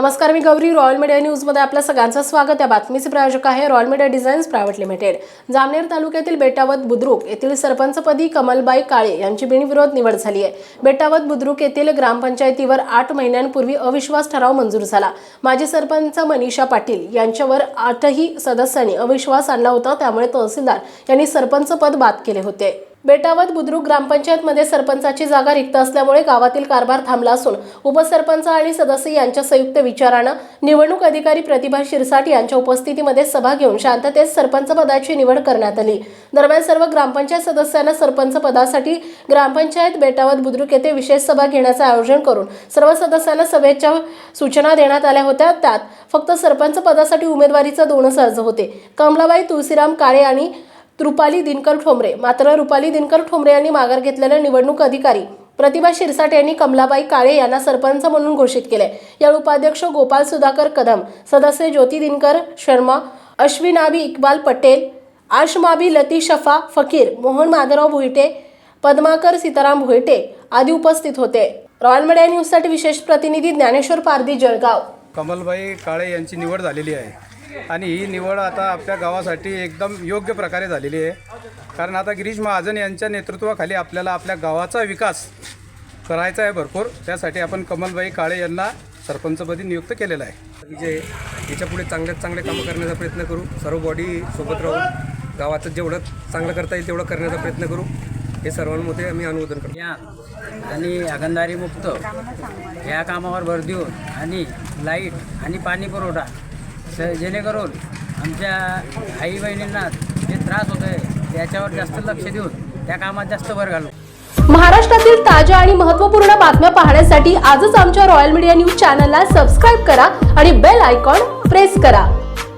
नमस्कार मी Gauri. Royal media न्यूजमध्ये आपल्या सगळ्यांचं स्वागत. या बातमीचे प्रायोजक आहे royal media designs private limited. Jamner तालुक्यातील बेटावत बुद्रुक येथील सरपंचपदी कमलबाई काळे यांची बिनविरोध निवड झाली आहे. बेटावत बुद्रुक येथील ग्रामपंचायतीवर आठ महिन्यांपूर्वी अविश्वास ठराव मंजूर झाला. माजी सरपंच मनीषा पाटील यांच्यावर आठही सदस्यांनी अविश्वास आणला होता त्यामुळे तहसीलदार यांनी सरपंच पद बाद केले होते. बेटावत बुद्रुक ग्रामपंचायतमध्ये सरपंचाची जागा रिक्त असल्यामुळे गावातील कारभार थांबला असून उपसरपंच आणि सदस्य यांच्या संयुक्त विचारानं निवडणूक अधिकारी प्रतिभा शिरसाट यांच्या उपस्थितीमध्ये सभा घेऊन शांततेत सरपंच पदाची निवड करण्यात आली. दरम्यान सर्व ग्रामपंचायत सदस्यांना सरपंच पदासाठी ग्रामपंचायत बेटावत बुद्रुक येथे विशेष सभा घेण्याचं आयोजन करून सर्व सदस्यांना सभेच्या सूचना देण्यात आल्या होत्या. त्यात फक्त सरपंच पदासाठी उमेदवारीचा दोनच अर्ज होते. कमलाबाई तुळशीराम काळे आणि रुपाली दिनकर ठोंबरे. मात्र रुपाली दिनकर ठोंबरे यांनी माघार घेतलेल्या निवडणूक अधिकारी प्रतिभा शिरसाट यांनी कमलाबाई काळे यांना सरपंच म्हणून घोषित केले या उपाध्यक्ष गोपाल सुधाकर कदम सदस्य ज्योती दिनकर शर्मा अश्विनाबी इक्बाल पटेल आशमाबी लती शफा फकीर मोहन माधवराव भुईटे पद्माकर सीताराम भुईटे आदी उपस्थित होते. रॉयल मीडिया न्यूजसाठी विशेष प्रतिनिधी ज्ञानेश्वर पारदी जळगाव. कमलबाई काळे यांची निवड झालेली आहे. आणि ही निवड आता आपल्या गावासाठी एकदम योग्य प्रकारे झालेली आहे. कारण आता गिरीश महाजन यांच्या नेतृत्वाखाली आपल्याला आपल्या गावाचा विकास करायचा आहे भरपूर. त्यासाठी आपण कमलबाई काळे यांना सरपंचपदी नियुक्त केलेलं आहे. विजय याच्यापुढे चांगल्यात चांगले कामं करण्याचा प्रयत्न करू. सर्व बॉडी सोबत राहून गावाचं जेवढं चांगलं करता येईल तेवढं करण्याचा प्रयत्न करू. हे सर्वांमध्ये आम्ही अनुमोदन करतो. या. आणि हागणदारी मुक्त या कामावर भर देऊन आणि लाइट आणि पाणी पुरवठा स जेणेकरून आमच्या आई बहिणींना जे त्रास होत आहे त्याच्यावर जास्त लक्ष देऊन त्या कामात जास्त भर घालू. महाराष्ट्रातील ताज्या आणि महत्त्वपूर्ण बातम्या पाहण्यासाठी आजच आमच्या रॉयल मीडिया न्यूज चॅनलला सबस्क्राईब करा आणि बेल आयकॉन प्रेस करा.